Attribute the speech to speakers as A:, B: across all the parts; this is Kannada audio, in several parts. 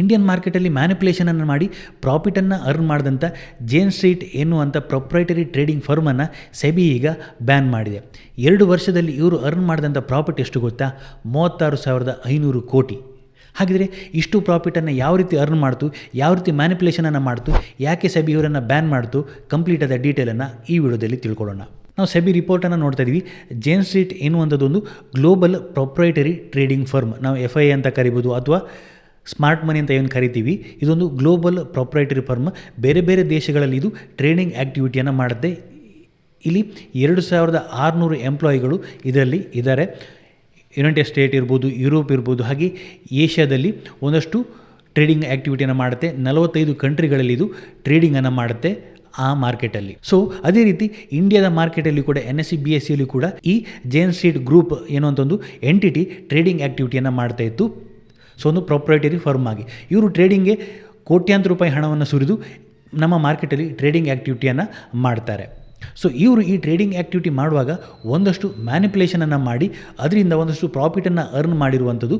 A: ಇಂಡಿಯನ್ ಮಾರ್ಕೆಟಲ್ಲಿ ಮ್ಯಾನಿಪುಲೇಷನನ್ನು ಮಾಡಿ ಪ್ರಾಫಿಟನ್ನು ಅರ್ನ್ ಮಾಡಿದಂಥ ಜೇನ್ ಸ್ಟ್ರೀಟ್ ಎನ್ನುವಂಥ ಪ್ರೊಪ್ರೈಟರಿ ಟ್ರೇಡಿಂಗ್ ಫರ್ಮನ್ನು ಸೆಬಿ ಈಗ ಬ್ಯಾನ್ ಮಾಡಿದೆ. ಎರಡು ವರ್ಷದಲ್ಲಿ ಇವರು ಅರ್ನ್ ಮಾಡಿದಂಥ ಪ್ರಾಫಿಟ್ ಎಷ್ಟು ಗೊತ್ತಾ? ಮೂವತ್ತಾರು ಸಾವಿರದ ಐನೂರು ಕೋಟಿ. ಹಾಗಿದ್ರೆ ಇಷ್ಟು ಪ್ರಾಫಿಟನ್ನು ಯಾವ ರೀತಿ ಅರ್ನ್ ಮಾಡ್ತು, ಯಾವ ರೀತಿ ಮ್ಯಾನಿಪುಲೇಷನನ್ನು ಮಾಡ್ತು, ಯಾಕೆ ಸೆಬಿ ಇವರನ್ನು ಬ್ಯಾನ್ ಮಾಡ್ತು ಕಂಪ್ಲೀಟ್ ಆದ ಡೀಟೇಲನ್ನು ಈ ವಿಡಿಯೋದಲ್ಲಿ ತಿಳ್ಕೊಳ್ಳೋಣ. ನಾವು ಸೆಬಿ ರಿಪೋರ್ಟನ್ನು ನೋಡ್ತಾ ಇದ್ದೀವಿ ಜೇನ್ ಸ್ಟ್ರೀಟ್ ಎನ್ನುವಂಥದ್ದೊಂದು ಗ್ಲೋಬಲ್ ಪ್ರೊಪ್ರೈಟರಿ ಟ್ರೇಡಿಂಗ್ ಫರ್ಮ್ ನಾವು ಎಫ್ ಐ ಅಂತ ಕರಿಬೋದು ಅಥವಾ ಸ್ಮಾರ್ಟ್ ಮನಿ ಅಂತ ಏನು ಕರಿತೀವಿ, ಇದೊಂದು ಗ್ಲೋಬಲ್ ಪ್ರಾಪ್ರೈಟರಿ ಫರ್ಮ್. ಬೇರೆ ಬೇರೆ ದೇಶಗಳಲ್ಲಿ ಇದು ಟ್ರೇಡಿಂಗ್ ಆ್ಯಕ್ಟಿವಿಟಿಯನ್ನು ಮಾಡುತ್ತೆ ಇಲ್ಲಿ ಎರಡು ಸಾವಿರದ ಆರುನೂರು ಎಂಪ್ಲಾಯಿಗಳು ಇದರಲ್ಲಿ ಇದ್ದಾರೆ. ಯುನೈಟೆಡ್ ಸ್ಟೇಟ್ ಇರ್ಬೋದು, ಯುರೋಪ್ ಇರ್ಬೋದು, ಹಾಗೆ ಏಷ್ಯಾದಲ್ಲಿ ಒಂದಷ್ಟು ಟ್ರೇಡಿಂಗ್ ಆ್ಯಕ್ಟಿವಿಟಿಯನ್ನು ಮಾಡುತ್ತೆ. ನಲವತ್ತೈದು ಕಂಟ್ರಿಗಳಲ್ಲಿ ಇದು ಟ್ರೇಡಿಂಗನ್ನು ಮಾಡುತ್ತೆ ಆ ಮಾರ್ಕೆಟಲ್ಲಿ. ಸೊ ಅದೇ ರೀತಿ ಇಂಡಿಯಾದ ಮಾರ್ಕೆಟಲ್ಲಿ ಕೂಡ N S C B S ಸಿಯಲ್ಲಿ ಕೂಡ ಈ ಜೇನ್ ಸ್ಟ್ರೀಟ್ ಗ್ರೂಪ್ ಏನೋ ಒಂದು ಎಂಟಿಟಿ ಟ್ರೇಡಿಂಗ್ ಆ್ಯಕ್ಟಿವಿಟಿಯನ್ನು ಮಾಡ್ತಾ ಇತ್ತು. ಸೊ ಒಂದು ಪ್ರಾಪ್ರೈಟರಿ ಫರ್ಮ್ ಆಗಿ. ಇವರು ಟ್ರೇಡಿಂಗ್ಗೆ ಕೋಟ್ಯಾಂತರ ರೂಪಾಯಿ ಹಣವನ್ನು ಸುರಿದು ನಮ್ಮ ಮಾರ್ಕೆಟಲ್ಲಿ ಟ್ರೇಡಿಂಗ್ ಆ್ಯಕ್ಟಿವಿಟಿಯನ್ನು ಮಾಡ್ತಾರೆ. ಸೊ ಇವರು ಈ ಟ್ರೇಡಿಂಗ್ ಆ್ಯಕ್ಟಿವಿಟಿ ಮಾಡುವಾಗ ಒಂದಷ್ಟು ಮ್ಯಾನಿಪ್ಯುಲೇಷನನ್ನು ಮಾಡಿ, ಅದರಿಂದ ಒಂದಷ್ಟು ಪ್ರಾಫಿಟನ್ನು ಅರ್ನ್ ಮಾಡಿರುವಂಥದ್ದು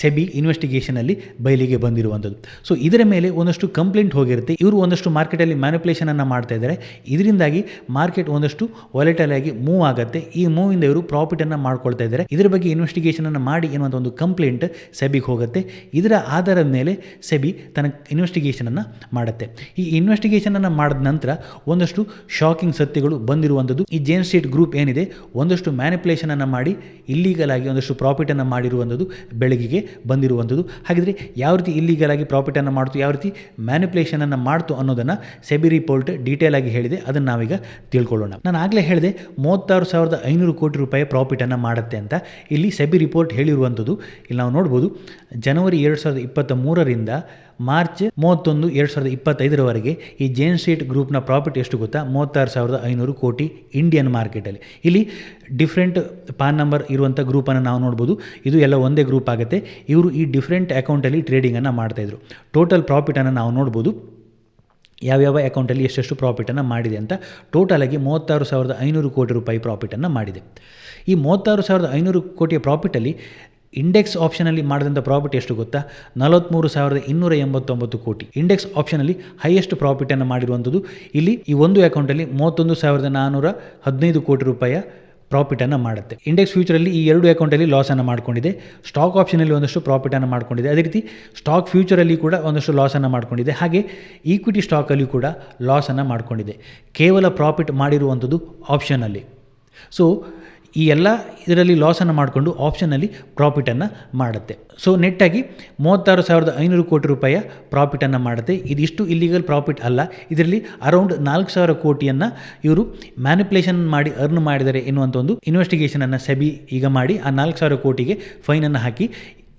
A: ಸೆಬಿ ಇನ್ವೆಸ್ಟಿಗೇಷನಲ್ಲಿ ಬಯಲಿಗೆ ಬಂದಿರುವಂಥದ್ದು. ಸೊ ಇದರ ಮೇಲೆ ಒಂದಷ್ಟು ಕಂಪ್ಲೇಂಟ್ ಹೋಗಿರುತ್ತೆ. ಇವರು ಒಂದಷ್ಟು ಮಾರ್ಕೆಟಲ್ಲಿ ಮ್ಯಾನಿಪುಲೇಷನನ್ನು ಮಾಡ್ತಾ ಇದ್ದಾರೆ. ಇದರಿಂದಾಗಿ ಮಾರ್ಕೆಟ್ ಒಂದಷ್ಟು ವಾಲೆಟಲ್ ಆಗಿ ಮೂವ್ ಆಗುತ್ತೆ. ಈ ಮೂವಿಂದ ಇವರು ಪ್ರಾಫಿಟನ್ನು ಮಾಡ್ಕೊಳ್ತಾ ಇದ್ದಾರೆ. ಇದರ ಬಗ್ಗೆ ಇನ್ವೆಸ್ಟಿಗೇಷನನ್ನು ಮಾಡಿ ಎನ್ನುವಂಥ ಒಂದು ಕಂಪ್ಲೇಂಟ್ ಸೆಬಿಗೆ ಹೋಗುತ್ತೆ. ಇದರ ಆಧಾರದ ಮೇಲೆ ಸೆಬಿ ತನ್ನ ಇನ್ವೆಸ್ಟಿಗೇಷನನ್ನು ಮಾಡುತ್ತೆ. ಈ ಇನ್ವೆಸ್ಟಿಗೇಷನನ್ನು ಮಾಡಿದ ನಂತರ ಒಂದಷ್ಟು ಶಾಕಿಂಗ್ ಸತ್ಯಗಳು ಬಂದಿರುವಂಥದ್ದು. ಈ ಜೇನ್ ಸ್ಟ್ರೀಟ್ ಗ್ರೂಪ್ ಏನಿದೆ, ಒಂದಷ್ಟು ಮ್ಯಾನಿಪುಲೇಷನನ್ನು ಮಾಡಿ ಇಲ್ಲೀಗಲ್ ಆಗಿ ಒಂದಷ್ಟು ಪ್ರಾಫಿಟನ್ನು ಮಾಡಿರುವಂಥದ್ದು ಬೆಳಗಿಗೆ ಬಂದಿರುವಂಥದ್ದು. ಹಾಗಿದ್ರೆ ಯಾವ ರೀತಿ ಇಲ್ಲೀಗಲ್ ಆಗಿ ಪ್ರಾಫಿಟನ್ನು ಮಾಡ್ತು, ಯಾವ ರೀತಿ ಮ್ಯಾನಿಪುಲೇಷನನ್ನು ಮಾಡ್ತು ಅನ್ನೋದನ್ನು ಸೆಬಿ ರಿಪೋರ್ಟ್ ಡೀಟೇಲ್ ಆಗಿ ಹೇಳಿದೆ. ಅದನ್ನು ನಾವೀಗ ತಿಳ್ಕೊಳ್ಳೋಣ. ನಾನು ಆಗಲೇ ಹೇಳಿದೆ, ಮೂವತ್ತಾರು ಸಾವಿರದ ಐನೂರು ಕೋಟಿ ರೂಪಾಯಿ ಪ್ರಾಫಿಟನ್ನು ಮಾಡುತ್ತೆ ಅಂತ ಇಲ್ಲಿ ಸೆಬಿ ರಿಪೋರ್ಟ್ ಹೇಳಿರುವಂಥದ್ದು. ಇಲ್ಲಿ ನಾವು ನೋಡ್ಬೋದು, ಜನವರಿ ಎರಡು ಸಾವಿರದ ಇಪ್ಪತ್ತ ಮೂರರಿಂದ ಮಾರ್ಚ್ ಮೂವತ್ತೊಂದು ಎರಡು ಸಾವಿರದ ಇಪ್ಪತ್ತೈದರವರೆಗೆ ಈ ಜೇನ್ ಸ್ಟ್ರೀಟ್ ಗ್ರೂಪ್ನ ಪ್ರಾಫಿಟ್ ಎಷ್ಟು ಗೊತ್ತಾ? ಮೂವತ್ತಾರು ಸಾವಿರದ ಐನೂರು ಕೋಟಿ ಇಂಡಿಯನ್ ಮಾರ್ಕೆಟಲ್ಲಿ ಇಲ್ಲಿ ಡಿಫ್ರೆಂಟ್ ಪಾನ್ ನಂಬರ್ ಇರುವಂಥ ಗ್ರೂಪನ್ನು ನಾವು ನೋಡ್ಬೋದು. ಇದು ಎಲ್ಲ ಒಂದೇ ಗ್ರೂಪ್ ಆಗುತ್ತೆ. ಇವರು ಈ ಡಿಫ್ರೆಂಟ್ ಅಕೌಂಟಲ್ಲಿ ಟ್ರೇಡಿಂಗನ್ನು ಮಾಡ್ತಾಯಿದ್ರು ಟೋಟಲ್ ಪ್ರಾಫಿಟನ್ನು ನಾವು ನೋಡ್ಬೋದು. ಯಾವ್ಯಾವ ಅಕೌಂಟಲ್ಲಿ ಎಷ್ಟೆಷ್ಟು ಪ್ರಾಫಿಟನ್ನು ಮಾಡಿದೆ ಅಂತ ಟೋಟಲಾಗಿ ಮೂವತ್ತಾರು ಸಾವಿರದ ಐನೂರು ಕೋಟಿ ರೂಪಾಯಿ ಪ್ರಾಫಿಟನ್ನು ಮಾಡಿದೆ. ಈ ಮೂವತ್ತಾರು ಸಾವಿರದ ಐನೂರು ಕೋಟಿಯ ಪ್ರಾಫಿಟಲ್ಲಿ ಇಂಡೆಕ್ಸ್ ಆಪ್ಷನಲ್ಲಿ ಮಾಡಿದಂಥ ಪ್ರಾಫಿಟ್ ಎಷ್ಟು ಗೊತ್ತಾ? ನಲವತ್ತ್ಮೂರು ಸಾವಿರದ ಇನ್ನೂರ ಎಂಬತ್ತೊಂಬತ್ತು ಕೋಟಿ. ಇಂಡೆಕ್ಸ್ ಆಪ್ಷನಲ್ಲಿ ಹೈಯೆಸ್ಟ್ ಪ್ರಾಫಿಟನ್ನು ಮಾಡಿರುವಂಥದ್ದು ಇಲ್ಲಿ ಈ ಒಂದು ಅಕೌಂಟಲ್ಲಿ ಮೂವತ್ತೊಂದು ಸಾವಿರದ ನಾನ್ನೂರ ಹದಿನೈದು ಕೋಟಿ ರೂಪಾಯಿಯ ಪ್ರಾಫಿಟನ್ನು ಮಾಡುತ್ತೆ. ಇಂಡೆಕ್ಸ್ ಫ್ಯೂಚರಲ್ಲಿ ಈ ಎರಡು ಅಕೌಂಟಲ್ಲಿ ಲಾಸನ್ನು ಮಾಡ್ಕೊಂಡಿದೆ. ಸ್ಟಾಕ್ ಆಪ್ಷನಲ್ಲಿ ಒಂದಷ್ಟು ಪ್ರಾಫಿಟನ್ನು ಮಾಡ್ಕೊಂಡಿದೆ. ಅದೇ ರೀತಿ ಸ್ಟಾಕ್ ಫ್ಯೂಚರಲ್ಲಿ ಕೂಡ ಒಂದಷ್ಟು ಲಾಸನ್ನು ಮಾಡ್ಕೊಂಡಿದೆ. ಹಾಗೆ ಈಕ್ವಿಟಿ ಸ್ಟಾಕಲ್ಲಿ ಕೂಡ ಲಾಸನ್ನು ಮಾಡ್ಕೊಂಡಿದೆ. ಕೇವಲ ಪ್ರಾಫಿಟ್ ಮಾಡಿರುವಂಥದ್ದು ಆಪ್ಷನಲ್ಲಿ ಸೊ ಈ ಎಲ್ಲ ಇದರಲ್ಲಿ ಲಾಸನ್ನು ಮಾಡಿಕೊಂಡು ಆಪ್ಷನಲ್ಲಿ ಪ್ರಾಫಿಟನ್ನು ಮಾಡುತ್ತೆ. ಸೊ ನೆಟ್ಟಾಗಿ ಮೂವತ್ತಾರು ಸಾವಿರದ ಐನೂರು ಕೋಟಿ ರೂಪಾಯಿಯ ಪ್ರಾಫಿಟನ್ನು ಮಾಡುತ್ತೆ. ಇದಿಷ್ಟು ಇಲ್ಲಿಗಲ್ ಪ್ರಾಫಿಟ್ ಅಲ್ಲ. ಇದರಲ್ಲಿ ಅರೌಂಡ್ ನಾಲ್ಕು ಸಾವಿರ ಕೋಟಿಯನ್ನು ಇವರು ಮ್ಯಾನಿಪ್ಯುಲೇಷನ್ ಮಾಡಿ ಅರ್ನ್ ಮಾಡಿದ್ದಾರೆ ಎನ್ನುವಂಥ ಒಂದು ಇನ್ವೆಸ್ಟಿಗೇಷನನ್ನು ಸೆಬಿ ಈಗ ಮಾಡಿ ಆ ನಾಲ್ಕು ಸಾವಿರ ಕೋಟಿಗೆ ಫೈನನ್ನು ಹಾಕಿ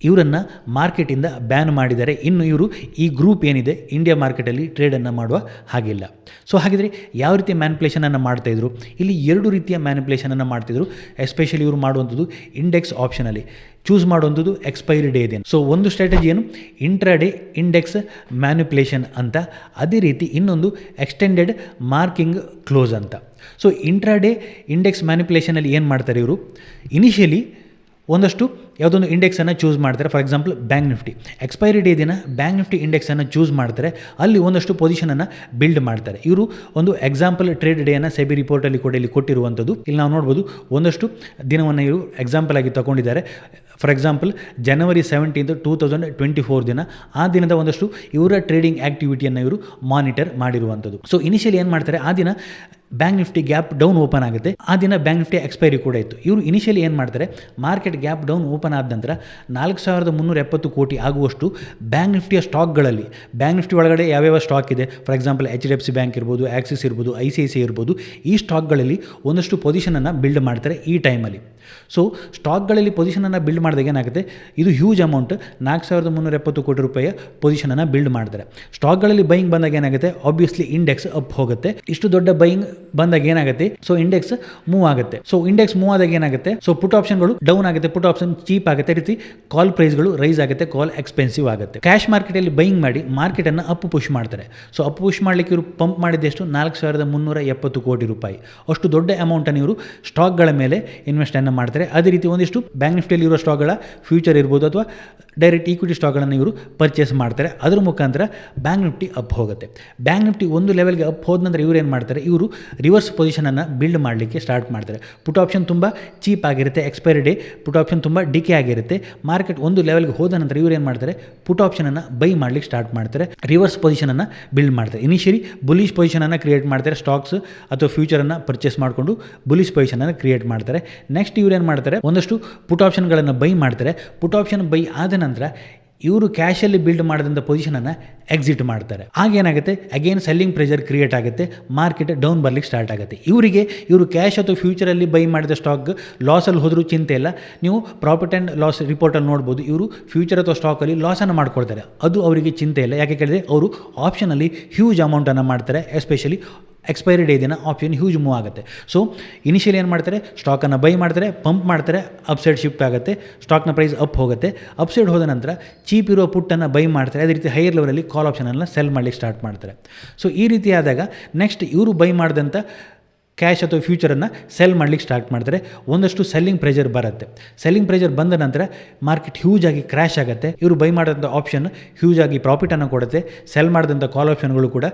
A: ಇವರನ್ನು ಮಾರ್ಕೆಟಿಂದ ಬ್ಯಾನ್ ಮಾಡಿದ್ದಾರೆ. ಇನ್ನು ಇವರು ಈ ಗ್ರೂಪ್ ಏನಿದೆ, ಇಂಡಿಯಾ ಮಾರ್ಕೆಟಲ್ಲಿ ಟ್ರೇಡನ್ನು ಮಾಡುವ ಹಾಗಿಲ್ಲ. ಸೊ ಹಾಗಿದ್ರೆ ಯಾವ ರೀತಿಯ ಮ್ಯಾನಿಪ್ಲೇಷನನ್ನು ಮಾಡ್ತಾಯಿದ್ರು ಇಲ್ಲಿ ಎರಡು ರೀತಿಯ ಮ್ಯಾನಿಪ್ಲೇಷನನ್ನು ಮಾಡ್ತಿದ್ರು ಎಸ್ಪೆಷಲಿ ಇವರು ಮಾಡುವಂಥದ್ದು ಇಂಡೆಕ್ಸ್ ಆಪ್ಷನಲ್ಲಿ. ಚೂಸ್ ಮಾಡುವಂಥದ್ದು ಎಕ್ಸ್ಪೈರಿ ಡೇ ಇದೆ. ಸೊ ಒಂದು ಸ್ಟ್ರಾಟಜಿ ಏನು? ಇಂಟ್ರಾಡೇ ಇಂಡೆಕ್ಸ್ ಮ್ಯಾನಿಪ್ಲೇಷನ್ ಅಂತ. ಅದೇ ರೀತಿ ಇನ್ನೊಂದು ಎಕ್ಸ್ಟೆಂಡೆಡ್ ಮಾರ್ಕಿಂಗ್ ಕ್ಲೋಸ್ ಅಂತ. ಸೊ ಇಂಟ್ರಾಡೇ ಇಂಡೆಕ್ಸ್ ಮ್ಯಾನಿಪ್ಲೇಷನಲ್ಲಿ ಏನು ಮಾಡ್ತಾರೆ ಇವರು? ಇನಿಷಿಯಲಿ ಒಂದಷ್ಟು ಯಾವುದೊಂದು ಇಂಡೆಕ್ಸನ್ನು ಚೂಸ್ ಮಾಡ್ತಾರೆ. For example bank nifty expiry day ದಿನ ಬ್ಯಾಂಕ್ ನಿಫ್ಟಿ ಇಂಡೆಕ್ಸನ್ನು ಚೂಸ್ ಮಾಡ್ತಾರೆ. ಅಲ್ಲಿ ಒಂದಷ್ಟು ಪೊಸಿಷನನ್ನು ಬಿಲ್ಡ್ ಮಾಡ್ತಾರೆ. ಇವರು ಒಂದು ಎಕ್ಸಾಂಪಲ್ ಟ್ರೇಡ್ ಡೇಯನ್ನು ಸೆಬಿ ರಿಪೋರ್ಟಲ್ಲಿ ಕೂಡ ಇಲ್ಲಿ ಕೊಟ್ಟಿರುವಂಥದ್ದು. ಇಲ್ಲಿ ನಾವು ನೋಡ್ಬೋದು ಒಂದಷ್ಟು ದಿನವನ್ನು ಇವರು ಎಕ್ಸಾಂಪಲ್ ಆಗಿ ತಗೊಂಡಿದ್ದಾರೆ. For example January seventeenth two thousand twenty four ದಿನ ಆ ದಿನದ ಒಂದಷ್ಟು ಇವರ ಟ್ರೇಡಿಂಗ್ ಆ್ಯಕ್ಟಿವಿಟಿಯನ್ನು ಇವರು ಮಾನಿಟರ್ ಮಾಡಿರುವಂಥದ್ದು. ಸೊ ಇನಿಷಿಯಲಿ ಏನು ಮಾಡ್ತಾರೆ? ಆ ದಿನ bank nifty gap down open ಆಗುತ್ತೆ. ಆ ದಿನ ಬ್ಯಾಂಕ್ ನಿಫ್ಟಿ ಎಕ್ಸ್ಪೈರಿ ಕೂಡ ಇತ್ತು. ಇವರು ಇನಿಷಿಯಲಿ ಏನು ಮಾಡ್ತಾರೆ ಮಾರ್ಕೆಟ್ ಗ್ಯಾಪ್ ಡೌನ್ ಓಪನ್ ಆದ ನಂತರ ನಾಲ್ಕು ಸಾವಿರದ ಮುನ್ನೂರ ಎಪ್ಪತ್ತು ಕೋಟಿ ಆಗುವಷ್ಟು ಬ್ಯಾಂಕ್ ನಿಫ್ಟಿಯ ಸ್ಟಾಕ್ಗಳಲ್ಲಿ ಬ್ಯಾಂಕ್ ನಿಫ್ಟಿ ಒಳಗಡೆ ಯಾವ್ಯಾವ ಸ್ಟಾಕ್ ಇದೆ? For example H D F C bank ಇರ್ಬೋದು ಆಕ್ಸಿಸ್ ಇರ್ಬೋದು ಐ ಸಿ ಐ ಸಿ ಇರ್ಬೋದು, ಈ ಸ್ಟಾಕ್ಗಳಲ್ಲಿ ಒಂದಷ್ಟು ಪೊಸಿಷನನ್ನು ಬಿಲ್ಡ್ ಮಾಡ್ತಾರೆ ಈ ಟೈಮಲ್ಲಿ ಸೊ ಸ್ಟಾಕ್ಗಳಲ್ಲಿ ಪೊಸಿಷನನ್ನು ಬಿಲ್ಡ್ ಮಾಡಿದಾಗ ಏನಾಗುತ್ತೆ? ಇದು ಹ್ಯೂಜ್ ಅಮೌಂಟ್ ನಾಲ್ಕು ಸಾವಿರದ ಮುನ್ನೂರ ಎಪ್ಪತ್ತು ಕೋಟಿ ರೂಪಾಯಿಯ ಪೊಸಿಷನನ್ನು ಬಿಲ್ಡ್ ಮಾಡ್ತಾರೆ. ಸ್ಟಾಕ್ಗಳಲ್ಲಿ ಬೈಯಿಂಗ್ ಬಂದಾಗ ಏನಾಗುತ್ತೆ? ಆಬ್ವಿಯಸ್ಲಿ ಇಂಡೆಕ್ಸ್ ಅಪ್ ಹೋಗುತ್ತೆ. ಇಷ್ಟು ದೊಡ್ಡ ಬೈಯಿಂಗ್ ಬಂದಾಗ ಏನಾಗುತ್ತೆ? ಸೊ ಇಂಡೆಕ್ಸ್ ಮೂವ್ ಆಗುತ್ತೆ. ಸೊ ಇಂಡೆಕ್ಸ್ ಮೂವ್ ಆದಾಗ ಏನಾಗುತ್ತೆ? ಸೊ ಪುಟ್ ಆಪ್ಷನ್ಗಳು ಡೌನ್ ಆಗುತ್ತೆ ಪುಟ್ ಆಪ್ಷನ್ ಚೀಪ್ ಆಗುತ್ತೆ. ರೀತಿ ಕಾಲ್ ಪ್ರೈಸ್ಗಳು ರೈಸ್ ಆಗುತ್ತೆ ಕಾಲ್ ಎಕ್ಸ್ಪೆನ್ಸಿವ್ ಆಗುತ್ತೆ. ಕ್ಯಾಶ್ ಮಾರ್ಕೆಟಲ್ಲಿ ಬೈಯಿಂಗ್ ಮಾಡಿ ಮಾರ್ಕೆಟ್ ಅನ್ನು ಅಪ್ ಪುಷ್ ಮಾಡ್ತಾರೆ. ಸೊ ಅಪ್ ಪುಷ್ ಮಾಡಲಿಕ್ಕೆ ಇವರು ಪಂಪ್ ಮಾಡಿದಷ್ಟು ನಾಲ್ಕು ಸಾವಿರದ ಮುನ್ನೂರ ಎಪ್ಪತ್ತು ಕೋಟಿ ರೂಪಾಯಿ. ಅಷ್ಟು ದೊಡ್ಡ ಅಮೌಂಟ್ ಅನ್ನು ಇವರು ಸ್ಟಾಕ್ಗಳ ಮೇಲೆ ಇನ್ವೆಸ್ಟನ್ನು ಮಾಡ್ತಾರೆ. ಅದೇ ರೀತಿ ಒಂದಿಷ್ಟು ಬ್ಯಾಂಕ್ ನಿಫ್ಟಿಯಲ್ಲಿ ಇರೋ ಸ್ಟಾಕ್ಗಳ ಫ್ಯೂಚರ್ ಇರ್ಬೋದು ಅಥವಾ ಡೈರೆಕ್ಟ್ ಈಕ್ವಿಟಿ ಸ್ಟಾಕ್ಗಳನ್ನು ಇವರು ಪರ್ಚೇಸ್ ಮಾಡ್ತಾರೆ. ಅದ್ರ ಮುಖಾಂತರ ಬ್ಯಾಂಕ್ ನಿಫ್ಟಿ ಅಪ್ ಹೋಗುತ್ತೆ. ಬ್ಯಾಂಕ್ ನಿಫ್ಟಿ ಒಂದು ಲೆವೆಲ್ಗೆ ಅಪ್ ಹೋದ ನಂತರ ಇವರು ಏನು ಮಾಡ್ತಾರೆ? ಇವರು ರಿವರ್ಸ್ ಪೊಸಿಷನನ್ನು ಬಿಲ್ಡ್ ಮಾಡಲಿಕ್ಕೆ ಸ್ಟಾರ್ಟ್ ಮಾಡ್ತಾರೆ. ಪುಟ್ ಆಪ್ಷನ್ ತುಂಬ ಚೀಪ್ ಆಗಿರುತ್ತೆ ಎಕ್ಸ್ಪೈರಿ ಡೇ ಪುಟ್ ಆಪ್ಷನ್ ತುಂಬ ಡಿಕೆ ಆಗಿರುತ್ತೆ. ಮಾರ್ಕೆಟ್ ಒಂದು ಲೆವೆಲ್ಗೆ ಹೋದ ನಂತರ ಇವರು ಏನು ಮಾಡ್ತಾರೆ? ಪುಟ್ ಆಪ್ಷನನ್ನು ಬೈ ಮಾಡ್ಲಿಕ್ಕೆ ಸ್ಟಾರ್ಟ್ ಮಾಡ್ತಾರೆ. ರಿವರ್ಸ್ ಪೊಸಿಷನನ್ನು ಬಿಲ್ಡ್ ಮಾಡ್ತಾರೆ. ಇನಿಷಿಯಲಿ ಬುಲಿಶ್ ಪೊಸಿಷನನ್ನು ಕ್ರಿಯೇಟ್ ಮಾಡ್ತಾರೆ ಸ್ಟಾಕ್ಸ್ ಅಥವಾ ಫ್ಯೂಚರನ್ನು ಪರ್ಚೇಸ್ ಮಾಡಿಕೊಂಡು ಬುಲಿಶ್ ಪೊಸಿಷನನ್ನು ಕ್ರಿಯೇಟ್ ಮಾಡ್ತಾರೆ. ನೆಕ್ಸ್ಟ್ ಇವ್ರು ಏನು ಮಾಡ್ತಾರೆ? ಒಂದಷ್ಟು ಪುಟ್ ಆಪ್ಷನ್ಗಳನ್ನು ಬೈ ಮಾಡ್ತಾರೆ. ಪುಟ್ ಆಪ್ಷನ್ ಬೈ ಆದ ಇವರು ಕ್ಯಾಶಲ್ಲಿ ಬಿಲ್ಡ್ ಮಾಡಿದಂಥ ಪೊಸಿಷನನ್ನು ಎಕ್ಸಿಟ್ ಮಾಡ್ತಾರೆ. ಆಗೇನಾಗುತ್ತೆ ಅಗೇನ್ ಸೆಲ್ಲಿಂಗ್ ಪ್ರೆಷರ್ ಕ್ರಿಯೇಟ್ ಆಗುತ್ತೆ ಮಾರ್ಕೆಟ್ ಡೌನ್ ಬರ್ಲಿಕ್ಕೆ ಸ್ಟಾರ್ಟ್ ಆಗುತ್ತೆ. ಇವರಿಗೆ, ಇವರು ಕ್ಯಾಶ್ ಅಥವಾ ಫ್ಯೂಚರಲ್ಲಿ ಬೈ ಮಾಡಿದ ಸ್ಟಾಕ್ ಲಾಸಲ್ಲಿ ಹೋದರೂ ಚಿಂತೆ ಇಲ್ಲ. ನೀವು ಪ್ರಾಫಿಟ್ ಆ್ಯಂಡ್ ಲಾಸ್ ರಿಪೋರ್ಟಲ್ಲಿ ನೋಡ್ಬೋದು, ಇವರು ಫ್ಯೂಚರ್ ಅಥವಾ ಸ್ಟಾಕಲ್ಲಿ ಲಾಸನ್ನು ಮಾಡ್ಕೊಡ್ತಾರೆ ಅದು ಅವರಿಗೆ ಚಿಂತೆ ಇಲ್ಲ. ಯಾಕೆ ಕೇಳಿದ್ರೆ, ಅವರು ಆಪ್ಷನಲ್ಲಿ ಹ್ಯೂಜ್ ಅಮೌಂಟನ್ನು ಮಾಡ್ತಾರೆ ಎಸ್ಪೆಷಲಿ ಎಕ್ಸ್ಪೈರಿ ಡೇ ದಿನ ಆಪ್ಷನ್ ಹ್ಯೂಜ್ ಮೂವ್ ಆಗುತ್ತೆ. ಸೊ ಇನಿಷಿಯಲ್ ಏನು ಮಾಡ್ತಾರೆ? ಸ್ಟಾಕನ್ನು ಬೈ ಮಾಡ್ತಾರೆ ಪಂಪ್ ಮಾಡ್ತಾರೆ ಅಪ್ಸೈಡ್ ಶಿಫ್ಟ್ ಆಗುತ್ತೆ ಸ್ಟಾಕ್ನ ಪ್ರೈಸ್ ಅಪ್ ಹೋಗುತ್ತೆ. ಅಪ್ಸೈಡ್ ಹೋದ ನಂತರ ಚೀಪ್ ಇರೋ ಪುಟ್ಟನ್ನು ಬೈ ಮಾಡ್ತಾರೆ. ಅದೇ ರೀತಿ ಹೈಯರ್ ಲೆವೆಲಲ್ಲಿ ಕಾಲ್ ಆಪ್ಷನನ್ನು ಸೆಲ್ ಮಾಡಲಿಕ್ಕೆ ಸ್ಟಾರ್ಟ್ ಮಾಡ್ತಾರೆ. ಸೊ ಈ ರೀತಿ ಆದಾಗ ನೆಕ್ಸ್ಟ್ ಇವರು ಬೈ ಮಾಡಿದಂಥ ಕ್ಯಾಶ್ ಅಥವಾ ಫ್ಯೂಚರನ್ನು ಸೆಲ್ ಮಾಡಲಿಕ್ಕೆ ಸ್ಟಾರ್ಟ್ ಮಾಡಿದ್ರೆ ಒಂದಷ್ಟು ಸೆಲ್ಲಿಂಗ್ ಪ್ರೆಷರ್ ಬರುತ್ತೆ. ಸೆಲ್ಲಿಂಗ್ ಪ್ರೆಷರ್ ಬಂದ ನಂತರ ಮಾರ್ಕೆಟ್ ಹ್ಯೂಜ್ ಆಗಿ ಕ್ರ್ಯಾಶ್ ಆಗುತ್ತೆ. ಇವರು ಬೈ ಮಾಡಿದಂಥ ಆಪ್ಷನ್ ಹ್ಯೂಜ್ ಆಗಿ ಪ್ರಾಫಿಟನ್ನು ಕೊಡುತ್ತೆ. ಸೆಲ್ ಮಾಡಿದಂಥ ಕಾಲ್ ಆಪ್ಷನ್ಗಳು ಕೂಡ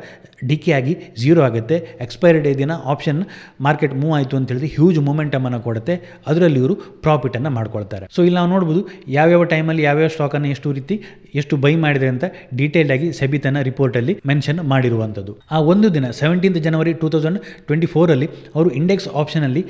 A: ಡಿಕೆ ಆಗಿ ಝೀರೋ ಆಗುತ್ತೆ. ಎಕ್ಸ್ಪೈರಿ ಡೇ ದಿನ ಆಪ್ಷನ್ ಮಾರ್ಕೆಟ್ ಮೂವ್ ಆಯಿತು ಅಂತ ಹೇಳಿದ್ರೆ ಹ್ಯೂಜ್ ಮೊಮೆಂಟಮನ್ನು ಕೊಡುತ್ತೆ. ಅದರಲ್ಲಿ ಇವರು ಪ್ರಾಫಿಟನ್ನು ಮಾಡ್ಕೊಳ್ತಾರೆ. ಸೊ ಇಲ್ಲಿ ನಾವು ನೋಡ್ಬೋದು ಯಾವ್ಯಾವ ಟೈಮಲ್ಲಿ ಯಾವ್ಯಾವ ಸ್ಟಾಕನ್ನು ಎಷ್ಟು ರೀತಿ ಎಷ್ಟು ಬೈ ಮಾಡಿದೆ ಅಂತ ಡೀಟೇಲ್ಡ್ ಆಗಿ ಸೆಬಿತನ ರಿಪೋರ್ಟಲ್ಲಿ ಮೆನ್ಷನ್ ಮಾಡಿರುವಂಥದ್ದು. ಆ ಒಂದು ದಿನ seventeenth January two thousand twenty ಫೋರಲ್ಲಿ ಅವರು ಇಂಡೆಕ್ಸ್ ಆಪ್ಷನಲ್ಲಿ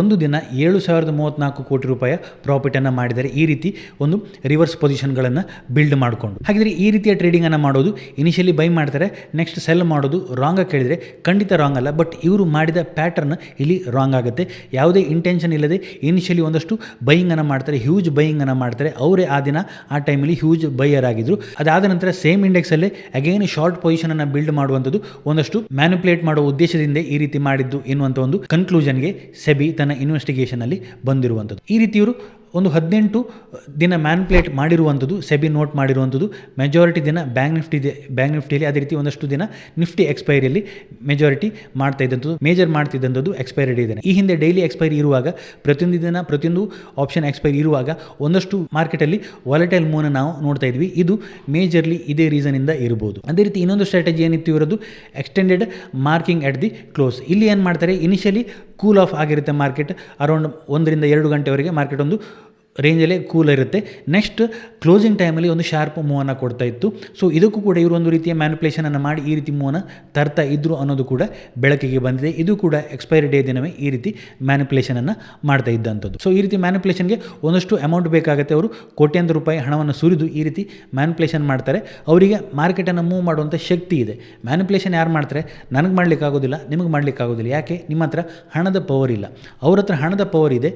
A: ಒಂದು ದಿನ ಏಳು ಸಾವಿರದ ಮೂವತ್ತ್ನಾಲ್ಕು ಕೋಟಿ ರೂಪಾಯಿ ಪ್ರಾಫಿಟನ್ನು ಮಾಡಿದರೆ ಈ ರೀತಿ ಒಂದು ರಿವರ್ಸ್ ಪೊಸಿಷನ್ಗಳನ್ನು ಬಿಲ್ಡ್ ಮಾಡಿಕೊಂಡು. ಹಾಗಿದ್ರೆ ಈ ರೀತಿಯ ಟ್ರೇಡಿಂಗನ್ನು ಮಾಡೋದು ಇನಿಷಿಯಲಿ ಬೈ ಮಾಡ್ತಾರೆ ನೆಕ್ಸ್ಟ್ ಸೆಲ್ ಮಾಡೋದು ರಾಂಗ್ ಕೇಳಿದರೆ ಖಂಡಿತ ರಾಂಗ್ ಅಲ್ಲ ಬಟ್ ಇವರು ಮಾಡಿದ ಪ್ಯಾಟರ್ನ್ ಇಲ್ಲಿ ರಾಂಗ್ ಆಗುತ್ತೆ. ಯಾವುದೇ ಇಂಟೆನ್ಷನ್ ಇಲ್ಲದೆ ಇನಿಷಿಯಲಿ ಒಂದಷ್ಟು ಬೈಯಿಂಗನ್ನು ಮಾಡ್ತಾರೆ ಹ್ಯೂಜ್ ಬೈಯಿಂಗನ್ನು ಮಾಡ್ತಾರೆ. ಅವರೇ ಆ ದಿನ, ಆ ಟೈಮಲ್ಲಿ ಹ್ಯೂಜ್ ಬೈಯರ್ ಆಗಿದ್ರು. ಅದಾದ ನಂತರ ಸೇಮ್ ಇಂಡೆಕ್ಸಲ್ಲೇ ಅಗೇನ್ ಶಾರ್ಟ್ ಪೊಸಿಷನನ್ನು ಬಿಲ್ಡ್ ಮಾಡುವಂಥದ್ದು ಒಂದಷ್ಟು ಮ್ಯಾನುಪ್ಲೇಟ್ ಮಾಡುವ ಉದ್ದೇಶದಿಂದ ಈ ರೀತಿ ಮಾಡಿದ್ದು ಎನ್ನುವಂಥ ಒಂದು ಕನ್ಕ್ಲೂಷನ್ಗೆ ಸೆಬಿ ತನ್ನ ಇನ್ವೆಸ್ಟಿಗೇಷನಲ್ಲಿ ಬಂದಿರುವಂಥದ್ದು. ಈ ರೀತಿ ಇವರು ಒಂದು ಹದಿನೆಂಟು ದಿನ ಮ್ಯಾನ್ಪ್ಲೇಟ್ ಮಾಡಿರುವಂಥದ್ದು, ಸೆಬಿ ನೋಟ್ ಮಾಡಿರುವಂಥದ್ದು ಮೆಜಾರಿಟಿ ದಿನ ಬ್ಯಾಂಕ್ ನಿಫ್ಟಿ ಬ್ಯಾಂಕ್ ನಿಫ್ಟಿಯಲ್ಲಿ ಅದೇ ರೀತಿ ಒಂದಷ್ಟು ದಿನ ನಿಫ್ಟಿ ಎಕ್ಸ್ಪೈರಿಯಲ್ಲಿ ಮೆಜಾರಿಟಿ ಮಾಡ್ತಾ ಇದ್ದಂಥದ್ದು ಮೇಜರ್ ಮಾಡ್ತಿದ್ದಂಥದ್ದು ಎಕ್ಸ್ಪೈರಿ ಡೇ ದಿನ ಈ ಹಿಂದೆ ಡೈಲಿ ಎಕ್ಸ್ಪೈರಿ ಇರುವಾಗ, ಪ್ರತಿಯೊಂದು ದಿನ, ಪ್ರತಿಯೊಂದು ಆಪ್ಷನ್ ಎಕ್ಸ್ಪೈರಿ ಇರುವಾಗ ಒಂದಷ್ಟು ಮಾರ್ಕೆಟಲ್ಲಿ ವಾಲೆಟೈಲ್ ಮೂವನ್ನು ನಾವು ನೋಡ್ತಾ ಇದ್ವಿ. ಇದು ಮೇಜರ್ಲಿ ಇದೇ ರೀಸನಿಂದ ಇರ್ಬೋದು. ಅದೇ ರೀತಿ ಇನ್ನೊಂದು ಸ್ಟ್ರಾಟಜಿ ಏನಿತ್ತು ಇವರದ್ದು? Extended marking at the close ಇಲ್ಲಿ ಏನು ಮಾಡ್ತಾರೆ? ಇನಿಷಿಯಲಿ ಕೂಲ್ ಆಫ್ ಆಗಿರುತ್ತೆ ಮಾರ್ಕೆಟ್ ಅರೌಂಡ್ ಒಂದರಿಂದ ಎರಡು ಗಂಟೆವರೆಗೆ ಮಾರ್ಕೆಟ್ ಒಂದು ರೇಂಜಲ್ಲೇ ಕೂಲ್ ಇರುತ್ತೆ. ನೆಕ್ಸ್ಟ್ ಕ್ಲೋಸಿಂಗ್ ಟೈಮಲ್ಲಿ ಒಂದು ಶಾರ್ಪ್ ಮೂವನ್ನು ಕೊಡ್ತಾ ಇತ್ತು. ಸೊ ಇದಕ್ಕೂ ಕೂಡ ಇವರು ಒಂದು ರೀತಿಯ ಮ್ಯಾನಿಪ್ಯುಲೇಷನನ್ನು ಮಾಡಿ ಈ ರೀತಿ ಮೂವನ್ನು ತರ್ತಾ ಇದ್ರು ಅನ್ನೋದು ಕೂಡ ಬೆಳಕಿಗೆ ಬಂದಿದೆ. ಇದು ಕೂಡ ಎಕ್ಸ್ಪೈರಿ ಡೇ ದಿನವೇ ಈ ರೀತಿ ಮ್ಯಾನಿಪ್ಯುಲೇಷನನ್ನು ಮಾಡ್ತಾ ಇದ್ದಂಥದ್ದು. ಸೊ ಈ ರೀತಿ ಮ್ಯಾನಿಪ್ಯುಲೇಷನ್ಗೆ ಒಂದಷ್ಟು ಅಮೌಂಟ್ ಬೇಕಾಗುತ್ತೆ ಅವರು. ಕೋಟ್ಯಾಂತರ ರೂಪಾಯಿ ಹಣವನ್ನು ಸುರಿದು ಈ ರೀತಿ ಮ್ಯಾನಿಪ್ಯುಲೇಷನ್ ಮಾಡ್ತಾರೆ. ಅವರಿಗೆ ಮಾರ್ಕೆಟನ್ನು ಮೂವ್ ಮಾಡುವಂಥ ಶಕ್ತಿ ಇದೆ. ಮ್ಯಾನಿಪ್ಯುಲೇಷನ್ ಯಾರು ಮಾಡ್ತಾರೆ? ನನಗೆ ಮಾಡಲಿಕ್ಕಾಗೋದಿಲ್ಲ, ನಿಮಗೆ ಮಾಡ್ಲಿಕ್ಕೆ ಆಗೋದಿಲ್ಲ ಯಾಕೆ? ನಿಮ್ಮ ಹತ್ರ ಹಣದ ಪವರ್ ಇಲ್ಲ. ಅವ್ರ ಹತ್ರ ಹಣದ ಪವರ್ ಇದೆ.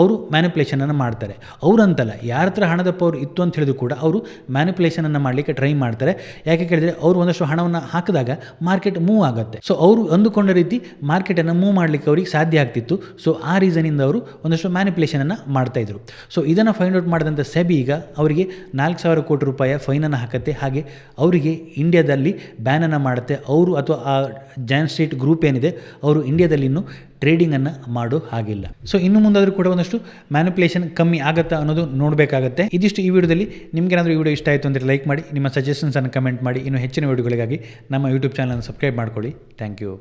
A: ಅವರು ಮ್ಯಾನಿಪ್ಯುಲೇಷನನ್ನು ಮಾಡ್ತಾರೆ. ಅವರಂತಲ್ಲ, ಯಾರ ಹತ್ರ ಹಣದ ಪವರ್ ಇತ್ತು ಅಂತ ಹೇಳಿದ್ರು ಕೂಡ ಅವರು ಮ್ಯಾನಿಪ್ಯುಲೇಷನನ್ನು ಮಾಡಲಿಕ್ಕೆ ಟ್ರೈ ಮಾಡ್ತಾರೆ. ಯಾಕೆ ಕೇಳಿದರೆ ಅವರು ಒಂದಷ್ಟು ಹಣವನ್ನು ಹಾಕಿದಾಗ ಮಾರ್ಕೆಟ್ ಮೂವ್ ಆಗುತ್ತೆ. ಸೊ ಅವರು ಅಂದುಕೊಂಡ ರೀತಿ ಮಾರ್ಕೆಟನ್ನು ಮೂವ್ ಮಾಡಲಿಕ್ಕೆ ಅವರಿಗೆ ಸಾಧ್ಯ ಆಗ್ತಿತ್ತು. ಸೊ ಆ ರೀಸನಿಂದ ಅವರು ಒಂದಷ್ಟು ಮ್ಯಾನಿಪ್ಯುಲೇಷನನ್ನು ಮಾಡ್ತಾಯಿದ್ರು ಸೊ ಇದನ್ನು ಫೈಂಡ್ ಔಟ್ ಮಾಡಿದಂಥ ಸೆಬಿ ಈಗ ಅವರಿಗೆ ನಾಲ್ಕು ಸಾವಿರ ಕೋಟಿ ರೂಪಾಯಿ ಫೈನನ್ನು ಹಾಕುತ್ತೆ. ಹಾಗೆ ಅವರಿಗೆ ಇಂಡಿಯಾದಲ್ಲಿ ಬ್ಯಾನನ್ನು ಮಾಡುತ್ತೆ. ಅವರು ಅಥವಾ ಆ ಜಾನ್ ಸ್ಟ್ರೀಟ್ ಗ್ರೂಪ್ ಏನಿದೆ, ಅವರು ಇಂಡಿಯಾದಲ್ಲಿ ಇನ್ನೂ ಟ್ರೇಡಿಂಗನ್ನು ಮಾಡೋ ಹಾಗಿಲ್ಲ. ಸೊ ಇನ್ನು ಮುಂದಾದರೂ ಕೂಡ ಒಂದಷ್ಟು ಮ್ಯಾನಿಪ್ಯುಲೇಷನ್ ಕಮ್ಮಿ ಆಗುತ್ತಾ ಅನ್ನೋದು ನೋಡಬೇಕಾಗುತ್ತೆ. ಇದಿಷ್ಟು ಈ ವಿಡಿಯೋದಲ್ಲಿ ನಿಮಗೇನಾದರೂ ಈ ವಿಡಿಯೋ ಇಷ್ಟ ಆಯಿತು ಅಂದರೆ ಲೈಕ್ ಮಾಡಿ, ನಿಮ್ಮ ಸಜೆಷನ್ಸನ್ನು ಕಮೆಂಟ್ ಮಾಡಿ, ಇನ್ನು ಹೆಚ್ಚಿನ ವಿಡಿಯೋಗಳಿಗಾಗಿ ನಮ್ಮ ಯೂಟ್ಯೂಬ್ ಚಾನಲನ್ನು ಸಬ್ಸ್ಕ್ರೈಬ್ ಮಾಡ್ಕೊಳ್ಳಿ. Thank you